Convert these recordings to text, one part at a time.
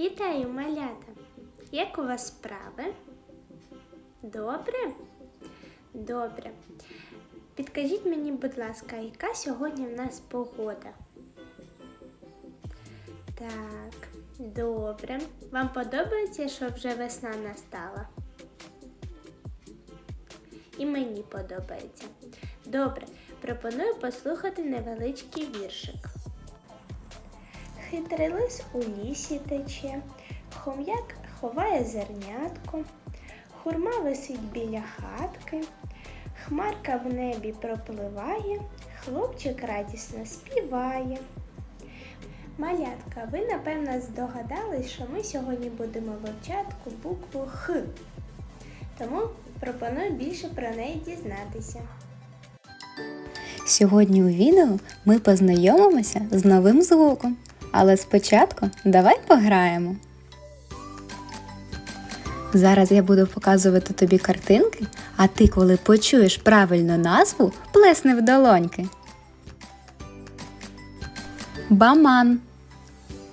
Вітаю, малята! Як у вас справи? Добре? Добре. Підкажіть мені, будь ласка, яка сьогодні в нас погода? Так, добре. Вам подобається, що вже весна настала? І мені подобається. Добре, пропоную послухати невеличкий віршик. Хитрий лис у лісі тече, хом'як ховає зернятко, хурма висить біля хатки, хмарка в небі пропливає, хлопчик радісно співає. Малятка, ви напевно здогадались, що ми сьогодні будемо вивчати букву Х. Тому пропоную більше про неї дізнатися. Сьогодні у відео ми познайомимося з новим звуком. Але спочатку давай пограємо. Зараз я буду показувати тобі картинки, а ти, коли почуєш правильну назву, плесни в долоньки. Баман,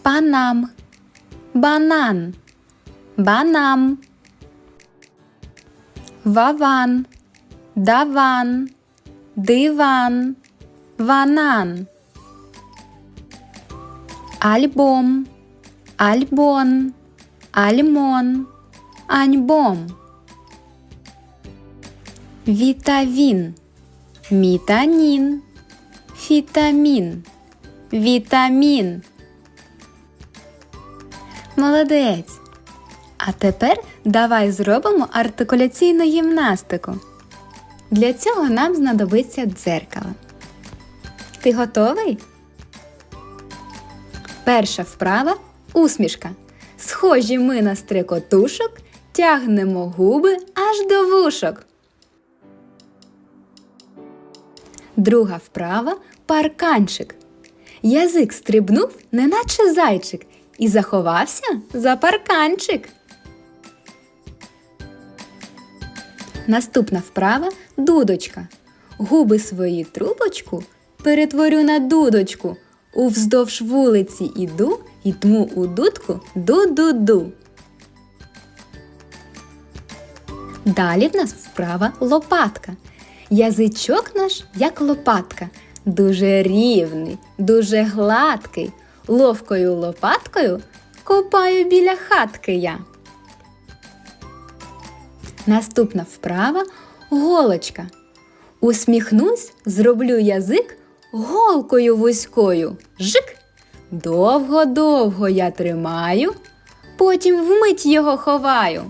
панам, банан, банам, ваван, даван, диван, ванан. Альбом, альбон, альмон, аньбом. Вітавін, мітанін, фітамін, вітамін. Молодець. А тепер давай зробимо артикуляційну гімнастику. Для цього нам знадобиться дзеркало. Ти готовий? Перша вправа усмішка. Схожі ми на стрикотушок, тягнемо губи аж до вушок. Друга вправа парканчик. Язик стрибнув, неначе зайчик, і заховався за парканчик. Наступна вправа дудочка. Губи свої трубочку перетворю на дудочку. Уздовж вулиці іду, і дму у дудку ду-ду-ду. Далі в нас вправа лопатка. Язичок наш, як лопатка, дуже рівний, дуже гладкий. Ловкою лопаткою копаю біля хатки я. Наступна вправа голочка. Усміхнусь, зроблю язик голкою вузькою. Жик. Довго-довго я тримаю, потім вмить його ховаю.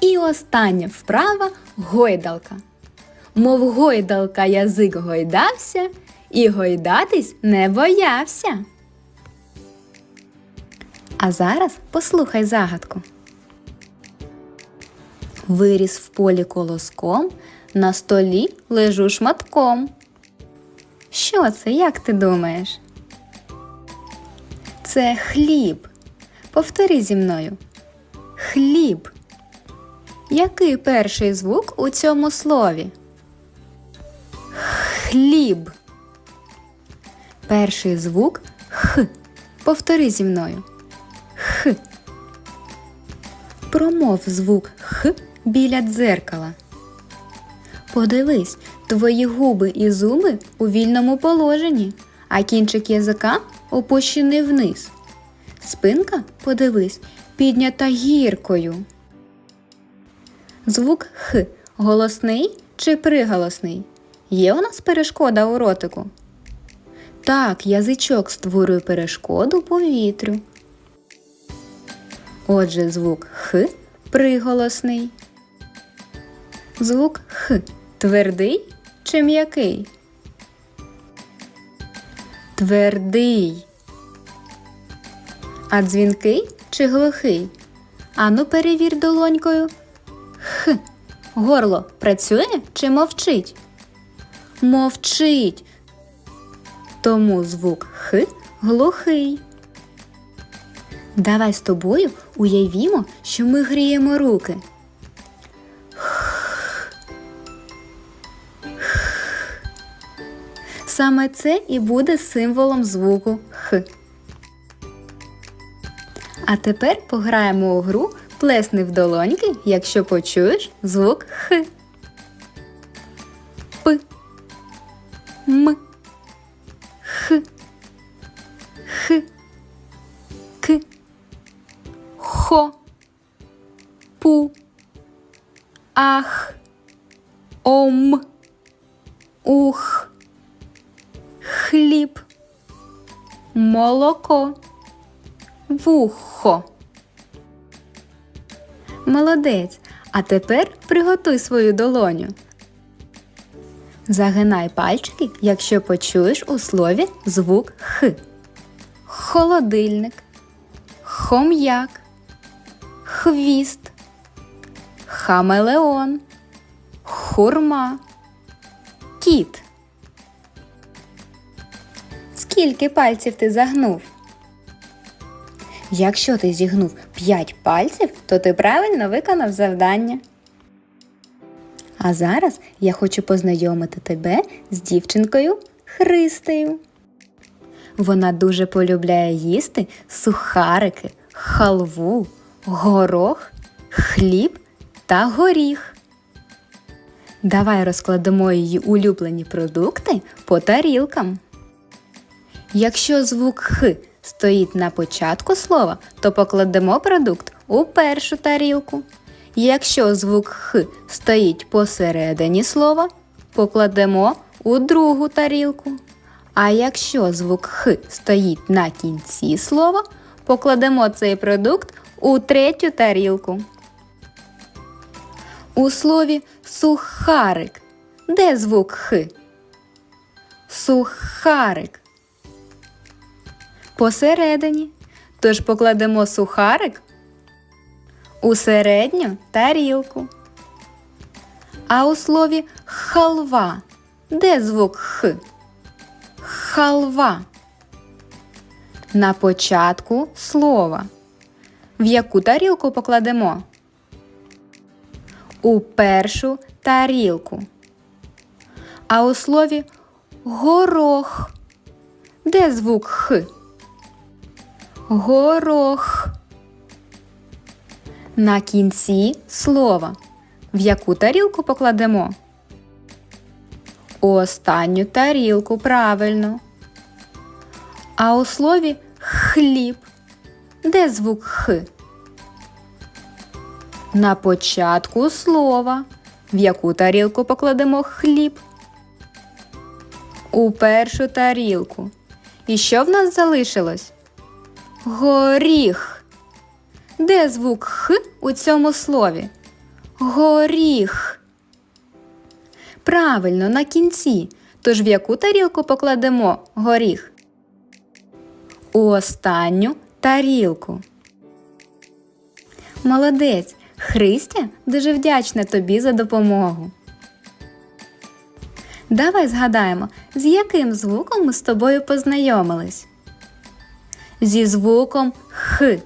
І остання вправа гойдалка. Мов гойдалка язик гойдався і гойдатись не боявся. А зараз послухай загадку. Виріс в полі колоском, на столі лежу шматком. Що це, як ти думаєш? Це хліб. Повтори зі мною. Хліб. Який перший звук у цьому слові? Хліб. Перший звук Х. Повтори зі мною. Х. Промов звук Х біля дзеркала. Подивись, твої губи і зуби у вільному положенні, а кінчик язика опущений вниз. Спинка, подивись, піднята гіркою. Звук Х голосний чи приголосний? Є у нас перешкода у ротику? Так, язичок створює перешкоду повітрю. Отже, звук Х приголосний. Звук Х твердий чи м'який? Твердий. А дзвінкий чи глухий? Ану перевір долонькою. Х. Горло працює чи мовчить? Мовчить. Тому звук Х глухий. Давай з тобою уявімо, що ми гріємо руки. Саме це і буде символом звуку Х. А тепер пограємо у гру плесни в долоньки, якщо почуєш звук Х. П. М. Х. Х. К. Хо. Пу. Ах. Ом. Ух. Хліб. Молоко. Вухо. Молодець. А тепер приготуй свою долоню. Загинай пальчики, якщо почуєш у слові звук Х. Холодильник, хом'як, хвіст, хамелеон, хурма, кіт. Скільки пальців ти загнув? Якщо ти зігнув 5 пальців, то ти правильно виконав завдання. А зараз я хочу познайомити тебе з дівчинкою Христею. Вона дуже полюбляє їсти сухарики, халву, горох, хліб та горіх. Давай розкладемо її улюблені продукти по тарілкам. Якщо звук Х стоїть на початку слова, то покладемо продукт у першу тарілку. Якщо звук Х стоїть посередині слова, покладемо у другу тарілку. А якщо звук Х стоїть на кінці слова, покладемо цей продукт у третю тарілку. У слові сухарик. Де звук Х? Сухарик. Посередині. Тож покладемо сухарик у середню тарілку. А у слові халва. Де звук Х? Халва. На початку слова. В яку тарілку покладемо? У першу тарілку. А у слові горох. Де звук Х? Горох. На кінці слова. В яку тарілку покладемо? У останню тарілку правильно. А у слові хліб. Де звук Х? На початку слова. В яку тарілку покладемо хліб? У першу тарілку. І що в нас залишилось? Горіх. Де звук Х у цьому слові? Горіх. Правильно, на кінці. Тож в яку тарілку покладемо горіх? У останню тарілку. Молодець. Христя дуже вдячна тобі за допомогу. Давай згадаємо, з яким звуком ми з тобою познайомились. Зі звуком Х.